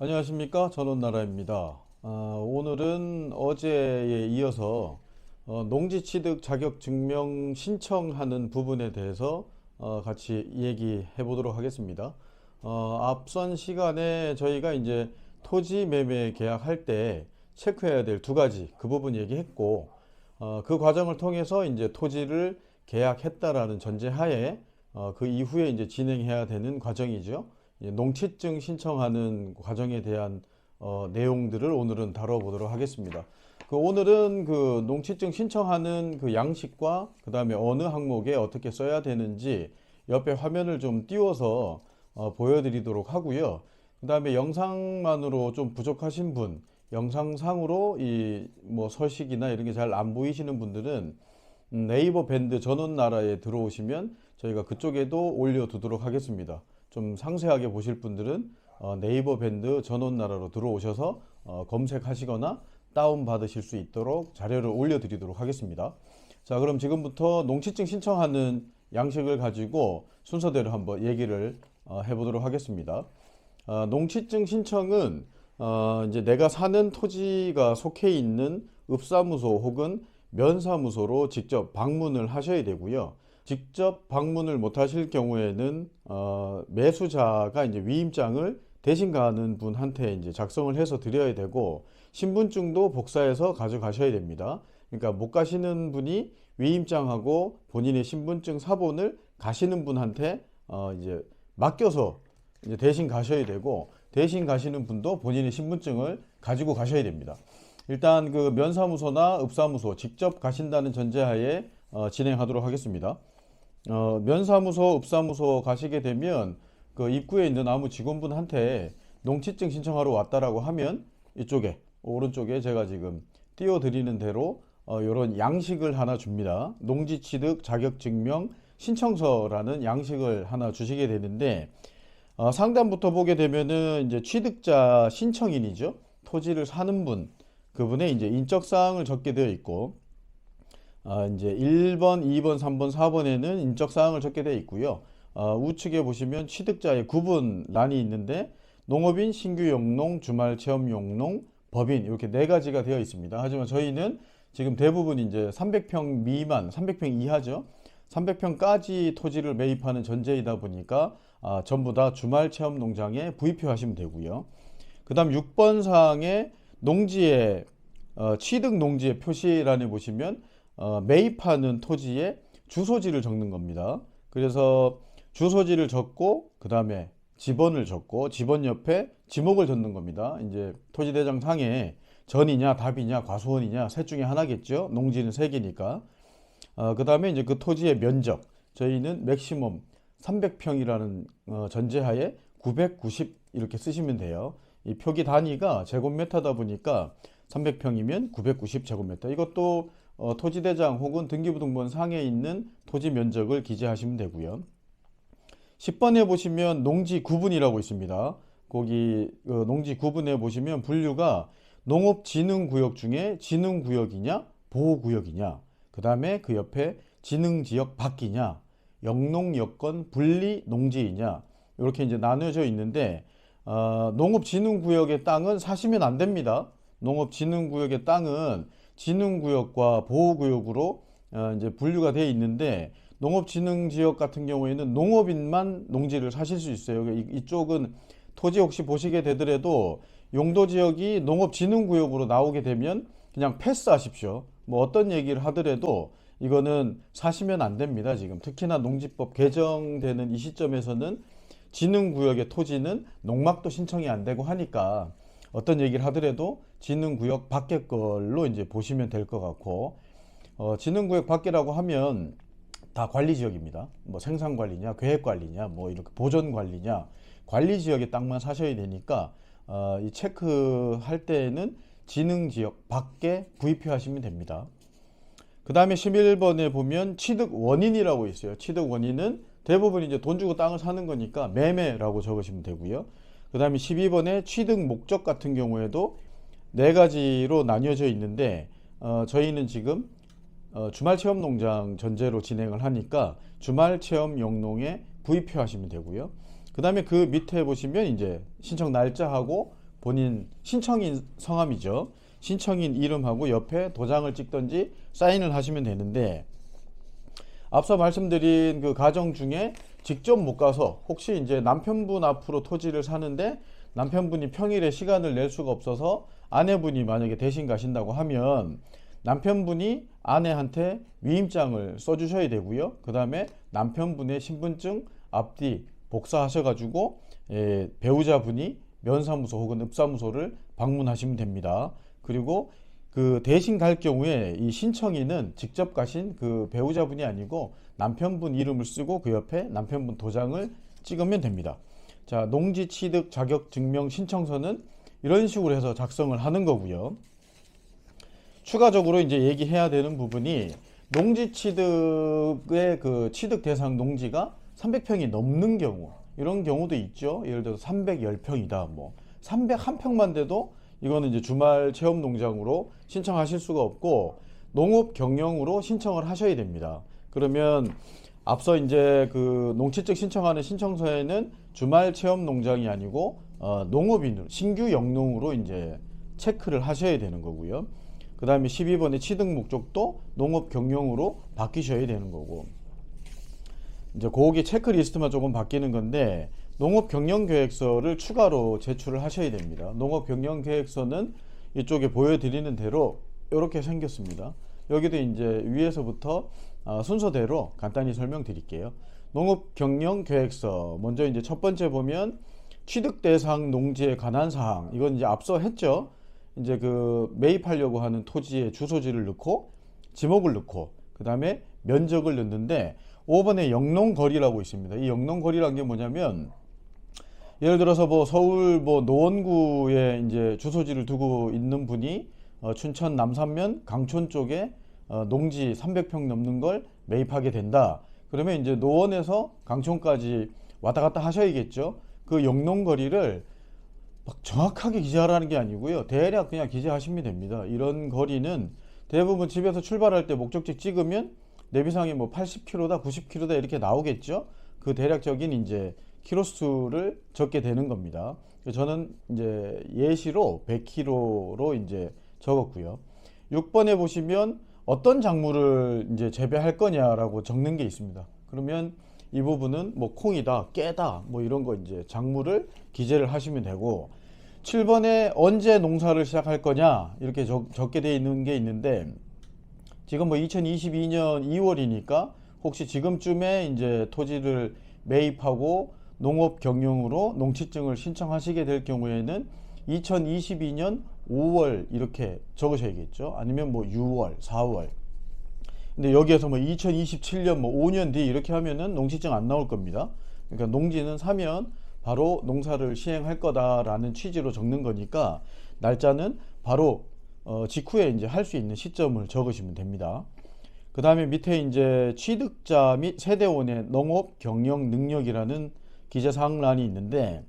안녕하십니까 전원나라입니다. 아, 오늘은 어제에 이어서 어, 농지취득 자격 증명 신청하는 부분에 대해서 어, 같이 얘기해 보도록 하겠습니다. 어, 앞선 시간에 저희가 이제 토지 매매 계약할 때 체크해야 될 두 가지 그 부분 얘기했고 어, 그 과정을 통해서 이제 토지를 계약했다라는 전제하에 어, 그 이후에 이제 진행해야 되는 과정이죠. 이제 농취증 신청하는 과정에 대한 어, 내용들을 오늘은 다뤄보도록 하겠습니다. 그 오늘은 그 농취증 신청하는 그 양식과 그 다음에 어느 항목에 어떻게 써야 되는지 옆에 화면을 좀 띄워서 어, 보여드리도록 하고요. 그 다음에 영상만으로 좀 부족하신 분, 영상상으로 이 뭐 서식이나 이런 게 잘 안 보이시는 분들은 음, 네이버 밴드 전원 나라에 들어오시면 저희가 그쪽에도 올려두도록 하겠습니다. 좀 상세하게 보실 분들은 어, 네이버 밴드 전원나라로 들어오셔서 어, 검색하시거나 다운 받으실 수 있도록 자료를 올려드리도록 하겠습니다. 자, 그럼 지금부터 농취증 신청하는 양식을 가지고 순서대로 한번 얘기를 어, 해보도록 하겠습니다. 어, 농취증 신청은 어, 이제 내가 사는 토지가 속해 있는 읍사무소 혹은 면사무소로 직접 방문을 하셔야 되고요. 직접 방문을 못 하실 경우에는 어, 매수자가 이제 위임장을 대신 가는 분한테 이제 작성을 해서 드려야 되고 신분증도 복사해서 가져가셔야 됩니다. 그러니까 못 가시는 분이 위임장하고 본인의 신분증 사본을 가시는 분한테 어, 이제 맡겨서 이제 대신 가셔야 되고 대신 가시는 분도 본인의 신분증을 가지고 가셔야 됩니다. 일단 그 면사무소나 읍사무소 직접 가신다는 전제하에 어, 진행하도록 하겠습니다. 어, 면사무소, 읍사무소 가시게 되면 그 입구에 있는 아무 직원분한테 농취증 신청하러 왔다라고 하면 이쪽에 오른쪽에 제가 지금 띄워드리는 대로 어, 이런 양식을 하나 줍니다. 농지취득 자격증명 신청서라는 양식을 하나 주시게 되는데 어, 상단부터 보게 되면은 이제 취득자 신청인이죠. 토지를 사는 분 그분의 이제 인적 사항을 적게 되어 있고 아, 이제 1번, 2번, 3번, 4번에는 인적 사항을 적게 되어 있고요. 어, 우측에 보시면 취득자의 구분란이 있는데 농업인, 신규 용농, 주말 체험 용농, 법인 이렇게 네 가지가 되어 있습니다. 하지만 저희는 지금 대부분 이제 300평 미만, 300평 이하죠. 300평까지 토지를 매입하는 전제이다 보니까 아, 전부 다 주말 체험 농장에 부입표 하시면 되고요. 그 다음 6번 사항에 농지의 어, 취득 농지의 표시란에 보시면 어, 매입하는 토지의 주소지를 적는 겁니다. 그래서 주소지를 적고 그 다음에 지번을 적고 지번 옆에 지목을 적는 겁니다. 이제 토지대장 상에 전이냐 답이냐 과수원이냐 셋 중에 하나겠죠. 농지는 세 개니까. 어, 그 다음에 이제 그 토지의 면적 저희는 맥시멈 300평이라는 어, 전제하에 990 이렇게 쓰시면 돼요. 이 표기 단위가 제곱미터다 보니까 300평이면 990 제곱미터. 이것도 어, 토지대장 혹은 등기부등본 상에 있는 토지 면적을 기재하시면 되고요. 10번에 보시면 농지 구분이라고 있습니다. 거기 어, 농지 구분에 보시면 분류가 농업진흥구역 중에 진흥구역이냐 보호구역이냐 그 다음에 그 옆에 진흥지역 밖이냐 영농여건 분리 농지이냐 이렇게 이제 나눠져 있는데 어, 농업진흥구역의 땅은 사시면 안 됩니다. 농업진흥구역의 땅은 진흥구역과 보호구역으로 어, 이제 분류가 되어 있는데 농업진흥지역 같은 경우에는 농업인만 농지를 사실 수 있어요. 이- 이쪽은 토지 혹시 보시게 되더라도 용도지역이 농업진흥구역으로 나오게 되면 그냥 패스하십시오. 뭐 어떤 얘기를 하더라도 이거는 사시면 안 됩니다. 지금 특히나 농지법 개정되는 이 시점에서는 진흥구역의 토지는 농막도 신청이 안 되고 하니까 어떤 얘기를 하더라도 진흥구역 밖의 걸로 이제 보시면 될 것 같고 어, 진흥구역 밖이라고 하면 다 관리지역입니다. 뭐 생산관리냐, 계획관리냐, 뭐 이렇게 보존관리냐, 관리지역의 땅만 사셔야 되니까 어, 이 체크할 때에는 진흥지역 밖에 부입표 하시면 됩니다. 그 다음에 11번에 보면 취득 원인이라고 있어요. 취득 원인은 대부분 이제 돈 주고 땅을 사는 거니까 매매라고 적으시면 되고요. 그 다음에 12번에 취득 목적 같은 경우에도 네 가지로 나뉘어져 있는데 어, 저희는 지금 어, 주말 체험 농장 전제로 진행을 하니까 주말 체험 영농에 부입표 하시면 되고요. 그 다음에 그 밑에 보시면 이제 신청 날짜하고 본인 신청인 성함이죠. 신청인 이름하고 옆에 도장을 찍든지 사인을 하시면 되는데 앞서 말씀드린 그 가정 중에 직접 못 가서 혹시 이제 남편분 앞으로 토지를 사는데 남편분이 평일에 시간을 낼 수가 없어서 아내분이 만약에 대신 가신다고 하면 남편분이 아내한테 위임장을 써주셔야 되고요. 그 다음에 남편분의 신분증 앞뒤 복사하셔가지고 예, 배우자분이 면사무소 혹은 읍사무소를 방문하시면 됩니다. 그리고 그 대신 갈 경우에 이 신청인은 직접 가신 그 배우자분이 아니고 남편분 이름을 쓰고 그 옆에 남편분 도장을 찍으면 됩니다. 자, 농지 취득 자격 증명 신청서는 이런 식으로 해서 작성을 하는 거고요. 추가적으로 이제 얘기해야 되는 부분이 농지 취득의 그 취득 대상 농지가 300평이 넘는 경우 이런 경우도 있죠. 예를 들어서 310평이다. 뭐 301평만 돼도 이거는 이제 주말 체험 농장으로 신청하실 수가 없고 농업 경영으로 신청을 하셔야 됩니다. 그러면 앞서 이제 그 농취증 신청하는 신청서에는 주말 체험 농장이 아니고 어, 농업인으로 신규 영농으로 이제 체크를 하셔야 되는 거고요. 그 다음에 12번의 취득 목적도 농업 경영으로 바뀌셔야 되는 거고. 이제 거기 체크리스트만 조금 바뀌는 건데 농업 경영 계획서를 추가로 제출을 하셔야 됩니다. 농업 경영 계획서는 이쪽에 보여드리는 대로 이렇게 생겼습니다. 여기도 이제 위에서부터 어, 순서대로 간단히 설명드릴게요. 농업 경영 계획서 먼저 이제 첫 번째 보면 취득 대상 농지에 관한 사항 이건 이제 앞서 했죠. 이제 그 매입하려고 하는 토지의 주소지를 넣고 지목을 넣고 그 다음에 면적을 넣는데 5번에 영농거리라고 있습니다. 이 영농거리라는 게 뭐냐면 예를 들어서 뭐 서울 뭐 노원구에 이제 주소지를 두고 있는 분이 어, 춘천 남산면 강촌 쪽에 어, 농지 300평 넘는 걸 매입하게 된다. 그러면 이제 노원에서 강촌까지 왔다 갔다 하셔야겠죠. 그 영농 거리를 막 정확하게 기재하라는 게 아니고요. 대략 그냥 기재하시면 됩니다. 이런 거리는 대부분 집에서 출발할 때 목적지 찍으면 내비상에 뭐 80km다, 90km다 이렇게 나오겠죠. 그 대략적인 이제 키로수를 적게 되는 겁니다. 저는 이제 예시로 100km로 이제 적었고요. 6번에 보시면 어떤 작물을 이제 재배할 거냐라고 적는 게 있습니다. 그러면 이 부분은 뭐 콩이다, 깨다, 뭐 이런 거 이제 작물을 기재를 하시면 되고 7번에 언제 농사를 시작할 거냐 이렇게 적, 적게 되어 있는 게 있는데 지금 뭐 2022년 2월이니까 혹시 지금쯤에 이제 토지를 매입하고 농업 경영으로 농취증을 신청하시게 될 경우에는 2022년 5월 이렇게 적으셔야겠죠. 아니면 뭐 6월, 4월. 근데 여기에서 뭐 2027년 뭐 5년 뒤 이렇게 하면은 농취증 안 나올 겁니다. 그러니까 농지는 사면 바로 농사를 시행할 거다라는 취지로 적는 거니까 날짜는 바로 어, 직후에 이제 할 수 있는 시점을 적으시면 됩니다. 그 다음에 밑에 이제 취득자 및 세대원의 농업 경영 능력이라는 기재 사항란이 있는데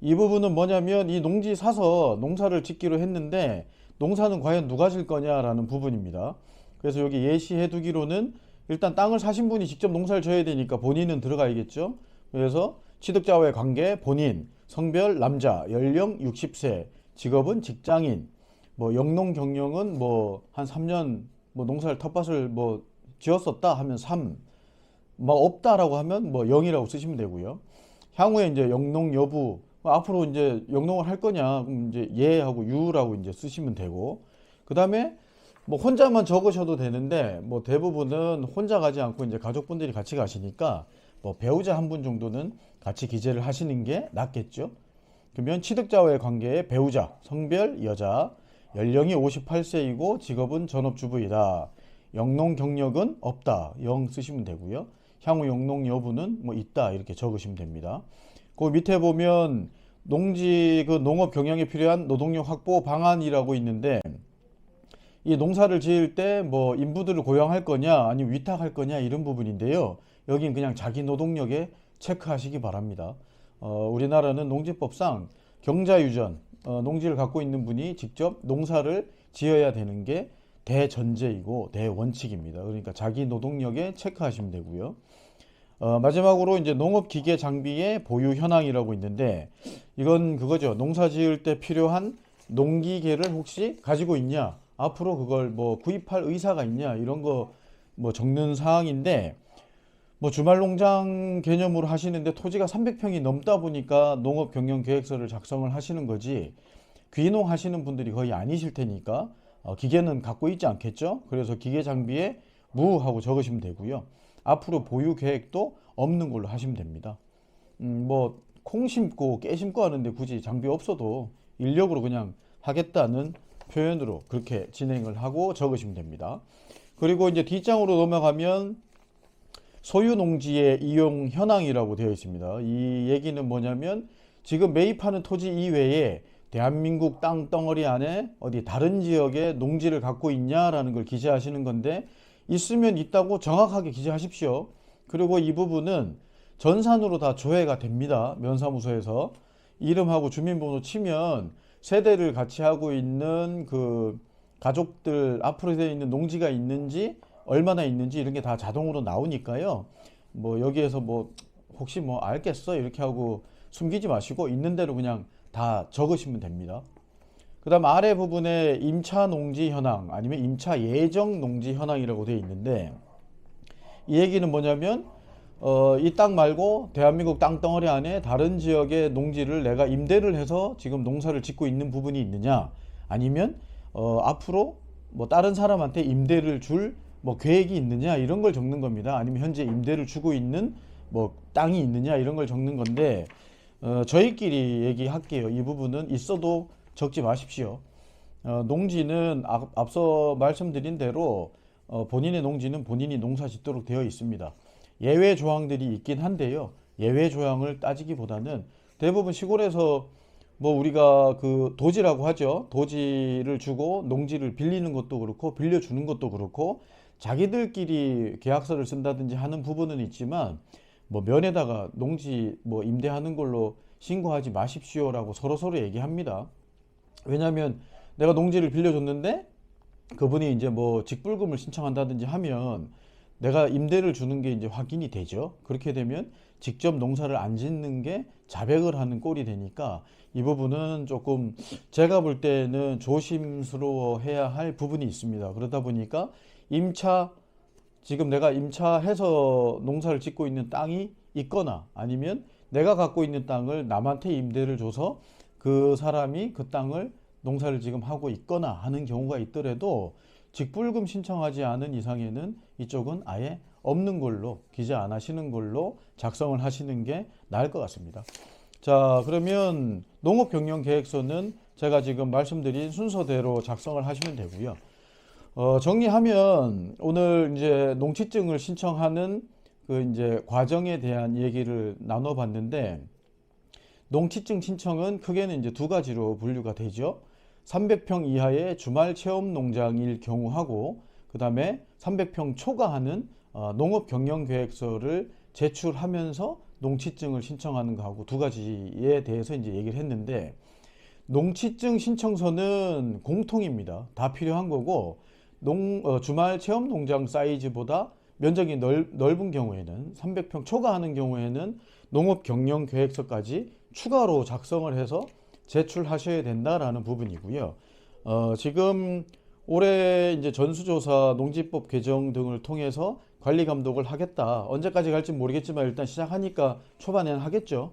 이 부분은 뭐냐면 이 농지 사서 농사를 짓기로 했는데 농사는 과연 누가 질 거냐라는 부분입니다. 그래서 여기 예시해 두기로는 일단 땅을 사신 분이 직접 농사를 져야 되니까 본인은 들어가야겠죠. 그래서 취득자와의 관계 본인, 성별 남자, 연령 60세, 직업은 직장인, 뭐 영농 경영은 뭐 한 3년 뭐 농사를 텃밭을 뭐 지었었다 하면 3, 뭐 없다라고 하면 뭐 0이라고 쓰시면 되고요. 향후에 이제 영농 여부 뭐 앞으로 이제 영농을 할 거냐 그럼 이제 예하고 유라고 이제 쓰시면 되고 그 다음에 뭐 혼자만 적으셔도 되는데 뭐 대부분은 혼자 가지 않고 이제 가족분들이 같이 가시니까 뭐 배우자 한 분 정도는 같이 기재를 하시는 게 낫겠죠. 그러면 취득자와의 관계에 배우자, 성별 여자, 연령이 58세이고 직업은 전업주부이다. 영농 경력은 없다. 0 쓰시면 되고요. 향후 영농 여부는 뭐 있다. 이렇게 적으시면 됩니다. 그 밑에 보면 농지 그 농업 경영에 필요한 노동력 확보 방안이라고 있는데 이 농사를 지을 때 뭐 인부들을 고용할 거냐 아니면 위탁할 거냐 이런 부분인데요. 여긴 그냥 자기 노동력에 체크하시기 바랍니다. 어, 우리나라는 농지법상 경자유전 어, 농지를 갖고 있는 분이 직접 농사를 지어야 되는 게 대전제이고 대원칙입니다. 그러니까 자기 노동력에 체크하시면 되고요. 어, 마지막으로 이제 농업 기계 장비의 보유 현황이라고 있는데 이건 그거죠. 농사 지을 때 필요한 농기계를 혹시 가지고 있냐? 앞으로 그걸 뭐 구입할 의사가 있냐? 이런 거 뭐 적는 사항인데 뭐 주말 농장 개념으로 하시는데 토지가 300평이 넘다 보니까 농업 경영 계획서를 작성을 하시는 거지. 귀농 하시는 분들이 거의 아니실 테니까 어, 기계는 갖고 있지 않겠죠? 그래서 기계 장비에 무하고 적으시면 되고요. 앞으로 보유 계획도 없는 걸로 하시면 됩니다. 음, 뭐, 콩 심고 깨 심고 하는데 굳이 장비 없어도 인력으로 그냥 하겠다는 표현으로 그렇게 진행을 하고 적으시면 됩니다. 그리고 이제 뒷장으로 넘어가면 소유 농지의 이용 현황이라고 되어 있습니다. 이 얘기는 뭐냐면 지금 매입하는 토지 이외에 대한민국 땅 덩어리 안에 어디 다른 지역에 농지를 갖고 있냐라는 걸 기재하시는 건데 있으면 있다고 정확하게 기재하십시오. 그리고 이 부분은 전산으로 다 조회가 됩니다. 면사무소에서 이름하고 주민번호 치면 세대를 같이 하고 있는 그 가족들 앞으로 되어 있는 농지가 있는지 얼마나 있는지 이런 게 다 자동으로 나오니까요. 뭐 여기에서 뭐 혹시 뭐 알겠어 이렇게 하고 숨기지 마시고 있는 대로 그냥 다 적으시면 됩니다. 그 다음 아래 부분에 임차 농지 현황 아니면 임차 예정 농지 현황이라고 되어 있는데 이 얘기는 뭐냐면 어, 이 땅 말고 대한민국 땅덩어리 안에 다른 지역의 농지를 내가 임대를 해서 지금 농사를 짓고 있는 부분이 있느냐 아니면 어, 앞으로 뭐 다른 사람한테 임대를 줄 뭐 계획이 있느냐 이런 걸 적는 겁니다. 아니면 현재 임대를 주고 있는 뭐 땅이 있느냐 이런 걸 적는 건데 어, 저희끼리 얘기할게요. 이 부분은 있어도 적지 마십시오. 어, 농지는 앞, 앞서 말씀드린 대로 어, 본인의 농지는 본인이 농사 짓도록 되어 있습니다. 예외 조항들이 있긴 한데요. 예외 조항을 따지기보다는 대부분 시골에서 뭐 우리가 그 도지라고 하죠. 도지를 주고 농지를 빌리는 것도 그렇고 빌려주는 것도 그렇고 자기들끼리 계약서를 쓴다든지 하는 부분은 있지만 뭐 면에다가 농지 뭐 임대하는 걸로 신고하지 마십시오라고 서로 서로 얘기합니다. 왜냐하면 내가 농지를 빌려줬는데 그분이 이제 뭐 직불금을 신청한다든지 하면 내가 임대를 주는 게 이제 확인이 되죠. 그렇게 되면 직접 농사를 안 짓는 게 자백을 하는 꼴이 되니까 이 부분은 조금 제가 볼 때는 조심스러워 해야 할 부분이 있습니다. 그러다 보니까 임차 지금 내가 임차해서 농사를 짓고 있는 땅이 있거나 아니면 내가 갖고 있는 땅을 남한테 임대를 줘서 그 사람이 그 땅을 농사를 지금 하고 있거나 하는 경우가 있더라도 직불금 신청하지 않은 이상에는 이쪽은 아예 없는 걸로 기재 안 하시는 걸로 작성을 하시는 게 나을 것 같습니다. 자, 그러면 농업 경영 계획서는 제가 지금 말씀드린 순서대로 작성을 하시면 되고요. 어, 정리하면 오늘 이제 농지증을 신청하는 그 이제 과정에 대한 얘기를 나눠봤는데 농지증 신청은 크게는 이제 두 가지로 분류가 되죠. 300평 이하의 주말 체험 농장일 경우하고 그 다음에 300평 초과하는 어, 농업 경영 계획서를 제출하면서 농지증을 신청하는 거하고 두 가지에 대해서 이제 얘기를 했는데 농지증 신청서는 공통입니다. 다 필요한 거고 농, 어, 주말 체험 농장 사이즈보다 면적이 넓, 넓은 경우에는 300평 초과하는 경우에는 농업 경영 계획서까지 추가로 작성을 해서 제출하셔야 된다라는 부분이고요. 어, 지금 올해 이제 전수조사 농지법 개정 등을 통해서 관리 감독을 하겠다. 언제까지 갈지 모르겠지만 일단 시작하니까 초반에는 하겠죠.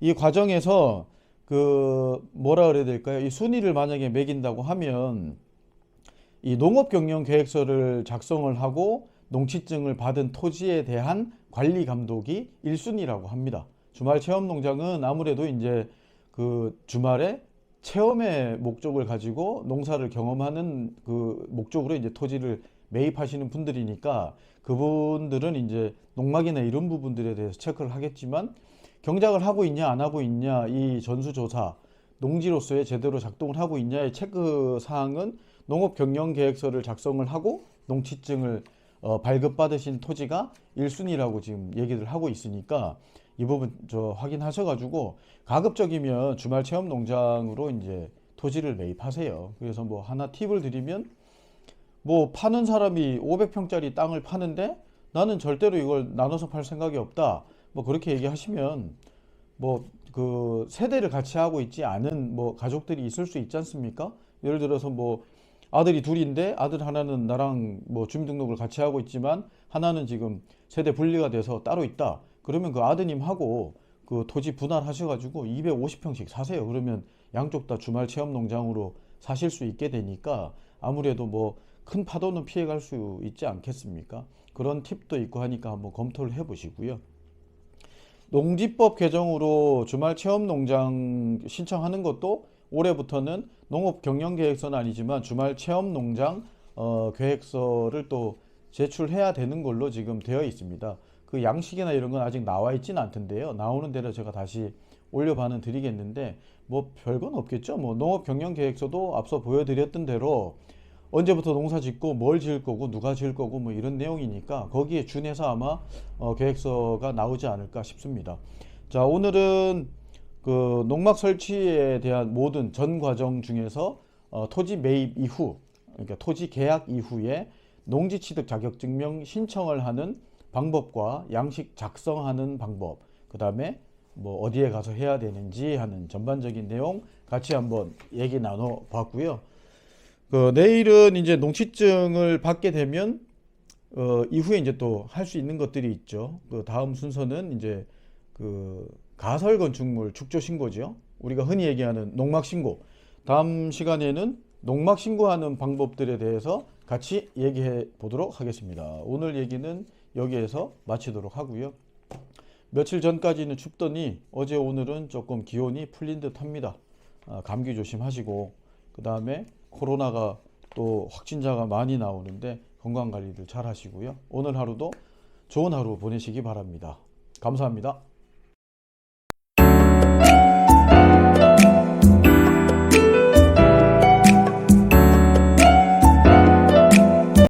이 과정에서 그 뭐라 그래야 될까요? 이 순위를 만약에 매긴다고 하면 이 농업 경영 계획서를 작성을 하고 농지증을 받은 토지에 대한 관리 감독이 1순위라고 합니다. 주말 체험 농장은 아무래도 이제 그 주말에 체험의 목적을 가지고 농사를 경험하는 그 목적으로 이제 토지를 매입하시는 분들이니까 그분들은 이제 농막이나 이런 부분들에 대해서 체크를 하겠지만 경작을 하고 있냐 안 하고 있냐 이 전수조사 농지로서의 제대로 작동을 하고 있냐의 체크 사항은 농업 경영 계획서를 작성을 하고 농지증을 어, 발급받으신 토지가 1순위라고 지금 얘기를 하고 있으니까 이 부분 저 확인하셔가지고 가급적이면 주말 체험 농장으로 이제 토지를 매입하세요. 그래서 뭐 하나 팁을 드리면 뭐 파는 사람이 500평짜리 땅을 파는데 나는 절대로 이걸 나눠서 팔 생각이 없다. 뭐 그렇게 얘기하시면 뭐 그 세대를 같이 하고 있지 않은 뭐 가족들이 있을 수 있지 않습니까? 예를 들어서 뭐 아들이 둘인데 아들 하나는 나랑 뭐 주민등록을 같이 하고 있지만 하나는 지금 세대 분리가 돼서 따로 있다. 그러면 그 아드님하고 그 토지 분할하셔가지고 250평씩 사세요. 그러면 양쪽 다 주말 체험 농장으로 사실 수 있게 되니까 아무래도 뭐 큰 파도는 피해갈 수 있지 않겠습니까? 그런 팁도 있고 하니까 한번 검토를 해보시고요. 농지법 개정으로 주말 체험 농장 신청하는 것도 올해부터는 농업 경영 계획서는 아니지만 주말 체험 농장 어, 계획서를 또 제출해야 되는 걸로 지금 되어 있습니다. 그 양식이나 이런 건 아직 나와 있지는 않던데요. 나오는 대로 제가 다시 올려 반은 드리겠는데 뭐 별건 없겠죠. 뭐 농업 경영 계획서도 앞서 보여드렸던 대로 언제부터 농사 짓고 뭘 지을 거고 누가 지을 거고 뭐 이런 내용이니까 거기에 준해서 아마 어, 계획서가 나오지 않을까 싶습니다. 자, 오늘은 그 농막 설치에 대한 모든 전 과정 중에서 어, 토지 매입 이후 그러니까 토지 계약 이후에 농지 취득 자격 증명 신청을 하는 방법과 양식 작성하는 방법 그다음에 뭐 어디에 가서 해야 되는지 하는 전반적인 내용 같이 한번 얘기 나눠 봤고요. 그 내일은 이제 농취증을 받게 되면 어, 이후에 이제 또 할 수 있는 것들이 있죠. 그 다음 순서는 이제 그 가설 건축물 축조 신고죠. 우리가 흔히 얘기하는 농막 신고. 다음 시간에는 농막 신고하는 방법들에 대해서 같이 얘기해 보도록 하겠습니다. 오늘 얘기는 여기에서 마치도록 하고요. 며칠 전까지는 춥더니 어제 오늘은 조금 기온이 풀린 듯 합니다. 아, 감기 조심하시고 그 다음에 코로나가 또 확진자가 많이 나오는데 건강 관리들 잘 하시고요. 오늘 하루도 좋은 하루 보내시기 바랍니다. 감사합니다.